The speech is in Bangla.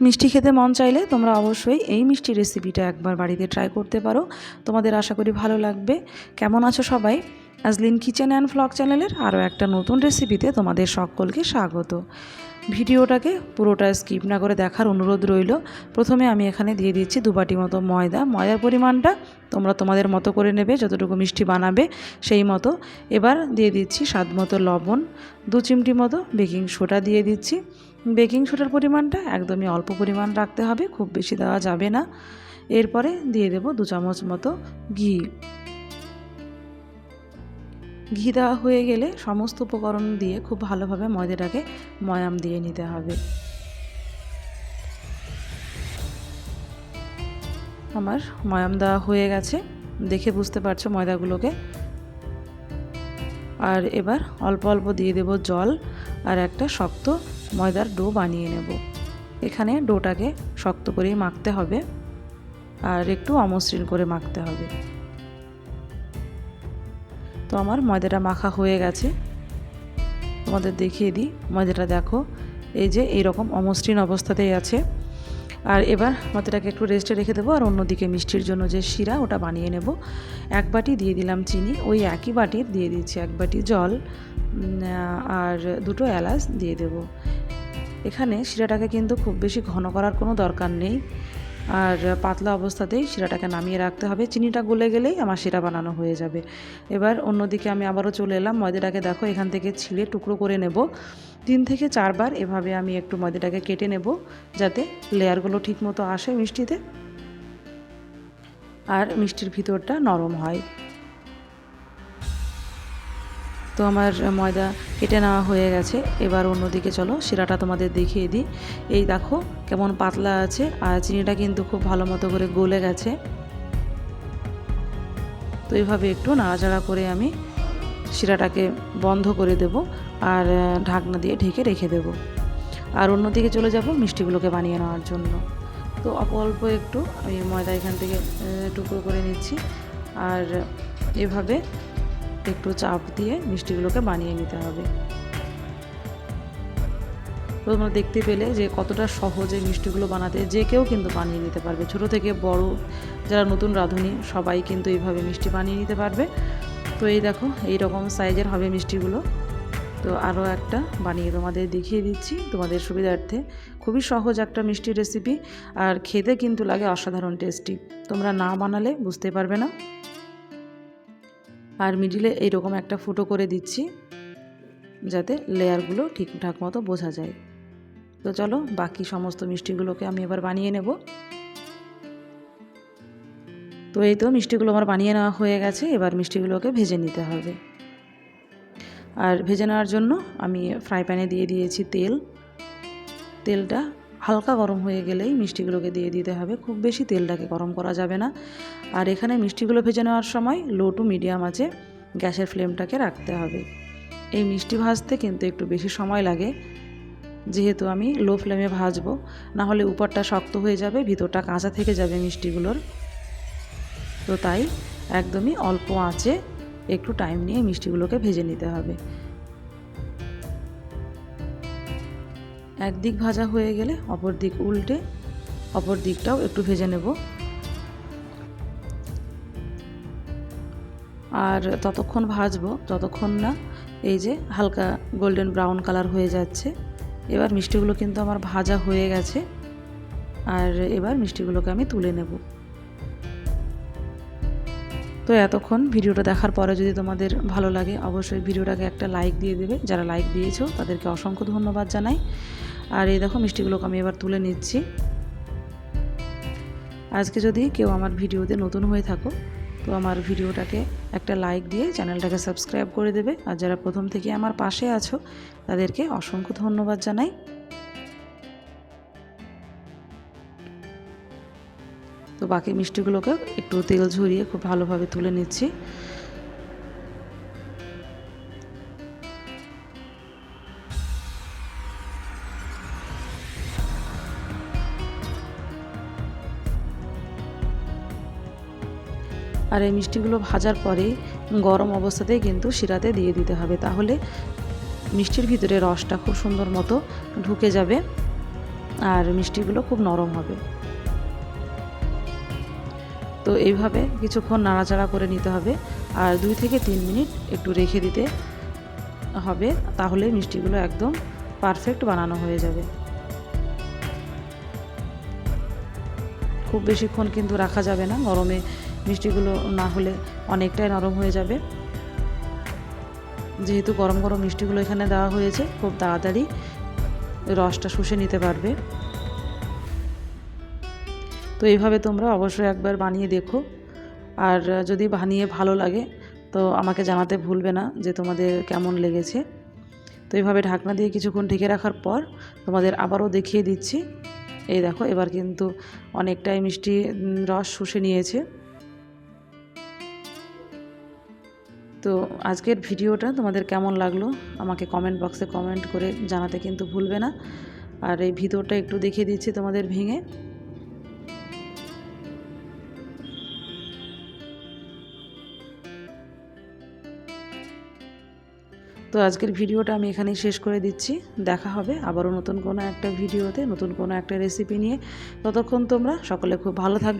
মিষ্টি খেতে মন চাইলে তোমরা অবশ্যই এই মিষ্টি রেসিপিটা একবার বাড়িতে ট্রাই করতে পারো। তোমাদের আশা করি ভালো লাগবে। কেমন আছো সবাই? আজলিন কিচেন অ্যান্ড ফ্লগ চ্যানেলের আরও একটা নতুন রেসিপিতে তোমাদের সকলকে স্বাগত। ভিডিওটাকে পুরোটা স্কিপ না করে দেখার অনুরোধ রইল। প্রথমে আমি এখানে দিয়ে দিচ্ছি দু বাটি মতো ময়দা। ময়দার পরিমাণটা তোমরা তোমাদের মতো করে নেবে, যতটুকু মিষ্টি বানাবে সেই মতো। এবার দিয়ে দিচ্ছি স্বাদ মতো লবণ। দু চিমটি মতো বেকিং সোডা দিয়ে দিচ্ছি। বেকিং সোডার পরিমাণটা একদমই অল্প পরিমাণ রাখতে হবে, খুব বেশি দেওয়া যাবে না। এরপরে দিয়ে দেব দু চামচ মতো ঘি। ঘি দেওয়া হয়ে গেলে সমস্ত উপকরণ দিয়ে খুব ভালোভাবে ময়দাটাকে ময়াম দিয়ে নিতে হবে। আমার ময়াম দেওয়া হয়ে গেছে। দেখে বুঝতে পারছ ময়দাগুলোকে। আর এবার অল্প অল্প দিয়ে দেব জল আর একটা শক্ত ময়দার ডো বানিয়ে নেব। এখানে ডোটাকে শক্ত করেই মাখতে হবে। আর একটু অমসৃণ করে মাখতে হবে। তো আমার ময়দাটা মাখা হয়ে গেছে। তোমাদের দেখিয়ে দিই, ময়দাটা দেখো। এই যে এইরকম অমসৃণ অবস্থাতেই আছে। আর এবার ময়দাটাকে একটু রেস্টে রেখে দেবো আর অন্যদিকে মিষ্টির জন্য যে শিরা ওটা বানিয়ে নেব। এক বাটি দিয়ে দিলাম চিনি, ওই একই বাটির দিয়ে দিচ্ছি এক বাটি জল আর দুটো এলাচ দিয়ে দেব। এখানে শিরাটাকে কিন্তু খুব বেশি ঘন করার কোনো দরকার নেই। আর পাতলা অবস্থাতেই শিরাটাকে নামিয়ে রাখতে হবে। চিনিটা গলে গেলেই আমার শিরা বানানো হয়ে যাবে। এবার অন্যদিকে আমি আবারও চলে এলাম। ময়দাটাকে দেখো, এখান থেকে ছিলে টুকরো করে নেব। তিন থেকে চারবার এভাবে আমি একটু ময়দাটাকে কেটে নেব, যাতে লেয়ারগুলো ঠিক মতো আসে মিষ্টিতে। আর মিষ্টির ভিতরটা নরম হয়। তো আমার ময়দা কেটে নেওয়া হয়ে গেছে। এবার অন্যদিকে চলো, শিরাটা তোমাদের দেখিয়ে দিই। এই দেখো কেমন পাতলা আছে, আর চিনিটা কিন্তু খুব ভালো মতো করে গলে গেছে। তো এইভাবে একটু নাড়াচাড়া করে আমি শিরাটাকে বন্ধ করে দেব আর ঢাকনা দিয়ে ঢেকে রেখে দেব। আর অন্যদিকে চলে যাব মিষ্টিগুলোকে বানিয়ে নেওয়ার জন্য। তো অল্প অল্প একটু আমি ময়দা এখান থেকে টুকরো করে নিচ্ছি। আর এভাবে একটু চাপ দিয়ে মিষ্টিগুলোকে বানিয়ে নিতে হবে। তোমরা দেখতে পেলে যে কতটা সহজে মিষ্টিগুলো বানাতে যে কেউ কিন্তু বানিয়ে নিতে পারবে। ছোট থেকে বড় যারা নতুন রাঁধুনি, সবাই কিন্তু এইভাবে মিষ্টি বানিয়ে নিতে পারবে। তো এই দেখো এই রকম সাইজের হবে মিষ্টিগুলো। তো আরও একটা বানিয়ে তোমাদের দেখিয়ে দিচ্ছি। তোমাদের সুবিধার্থে খুবই সহজ একটা মিষ্টি রেসিপি আর খেতে কিন্তু লাগে অসাধারণ টেস্টি তোমরা না বানালে বুঝতে পারবে না। আর মিডিলে এইরকম একটা ফুটো করে দিচ্ছি, যাতে লেয়ারগুলো ঠিকঠাক মতো বোঝা যায়। তো চলো, বাকি সমস্ত মিষ্টিগুলোকে আমি এবার বানিয়ে নেব। তো এই তো মিষ্টিগুলো আমার বানিয়ে নেওয়া হয়ে গেছে, এবার মিষ্টিগুলোকে ভেজে নিতে হবে। আর ভেজে নেওয়ার জন্য আমি ফ্রাই প্যানে দিয়ে দিয়েছি তেল। তেলটা হালকা গরম হয়ে গেলেই মিষ্টিগুলোকে দিয়ে দিতে হবে। খুব বেশি তেলটাকে গরম করা যাবে না। আর এখানে মিষ্টিগুলো ভেজে নেওয়ার সময় লো টু মিডিয়াম আছে গ্যাসের ফ্লেমটাকে রাখতে হবে। এই মিষ্টি ভাজতে কিন্তু একটু বেশি সময় লাগে। যেহেতু আমি লো ফ্লেমে ভাজবো না হলে উপরটা শক্ত হয়ে যাবে, ভিতরটা কাঁচা থেকে যাবে মিষ্টিগুলোর। তো তাই একদমই অল্প আঁচে একটু টাইম নিয়ে মিষ্টিগুলোকে ভেজে নিতে হবে। একদিক ভাজা হয়ে গেলে অপর দিক উল্টে অপর দিকটাও একটু ভেজে নেব। আর ততক্ষণ ভাজবো, যতক্ষণ না এই যে হালকা গোল্ডেন ব্রাউন কালার হয়ে যাচ্ছে। এবার মিষ্টিগুলো কিন্তু আমার ভাজা হয়ে গেছে। আর এবার মিষ্টিগুলোকে আমি তুলে নেব। তো এতক্ষণ ভিডিওটা দেখার পরে যদি তোমাদের ভালো লাগে, অবশ্যই ভিডিওটাকে একটা লাইক দিয়ে দেবে। যারা লাইক দিয়েছ, তাদেরকে অসংখ্য ধন্যবাদ জানাই। আর এই দেখো মিষ্টিগুলোকে আমি এবার তুলে নিচ্ছি। আজকে যদি কেউ আমার ভিডিওতে নতুন হয়ে থাকো, তো আমার ভিডিওটাকে একটা লাইক দিয়ে চ্যানেলটাকে সাবস্ক্রাইব করে দেবে। আর যারা প্রথম থেকে আমার পাশে আছো, তাদেরকে অসংখ্য ধন্যবাদ জানাই। তো বাকি মিষ্টিগুলোকে একটু তেল ঝরিয়ে খুব ভালোভাবে তুলে নিচ্ছি। আর এই মিষ্টিগুলো ভাজার পরেই গরম অবস্থাতেই কিন্তু শিরাতে দিয়ে দিতে হবে। তাহলে মিষ্টির ভিতরে রসটা খুব সুন্দর মতো ঢুকে যাবে আর মিষ্টিগুলো খুব নরম হবে। তো এইভাবে কিছুক্ষণ নাড়াচাড়া করে নিতে হবে আর দুই থেকে তিন মিনিট একটু রেখে দিতে হবে তাহলে মিষ্টিগুলো একদম পারফেক্ট বানানো হয়ে যাবে। খুব বেশিক্ষণ কিন্তু রাখা যাবে না গরমে মিষ্টিগুলো না হলে অনেকটাই নরম হয়ে যাবে। যেহেতু গরম গরম মিষ্টিগুলো এখানে দেওয়া হয়েছে, খুব তাড়াতাড়ি রসটা শুষে নিতে পারবে। তো এইভাবে তোমরা অবশ্যই একবার বানিয়ে দেখো। আর যদি বানিয়ে ভালো লাগে, তো আমাকে জানাতে ভুলবে না যে তোমাদের কেমন লেগেছে। তো এইভাবে ঢাকনা দিয়ে কিছুক্ষণ ঢেকে রাখার পর তোমাদের আবারও দেখিয়ে দিচ্ছি। এই দেখো, এবার কিন্তু অনেকটাই মিষ্টি রস শুষে নিয়েছে। তো আজকের ভিডিওটা তোমাদের কেমন লাগল, আমাকে কমেন্ট বক্সে কমেন্ট করে জানাতে কিন্তু ভুলবে না। আর এই ভিতরটা একটু দেখিয়ে দিচ্ছি তোমাদের ভেঙে। তো আজকের ভিডিওটা আমি এখানেই শেষ করে দিচ্ছি। দেখা হবে আবারও নতুন কোনো একটা ভিডিওতে, নতুন কোনো একটা রেসিপি নিয়ে। ততক্ষণ তোমরা সকলে খুব ভালো থাকবে।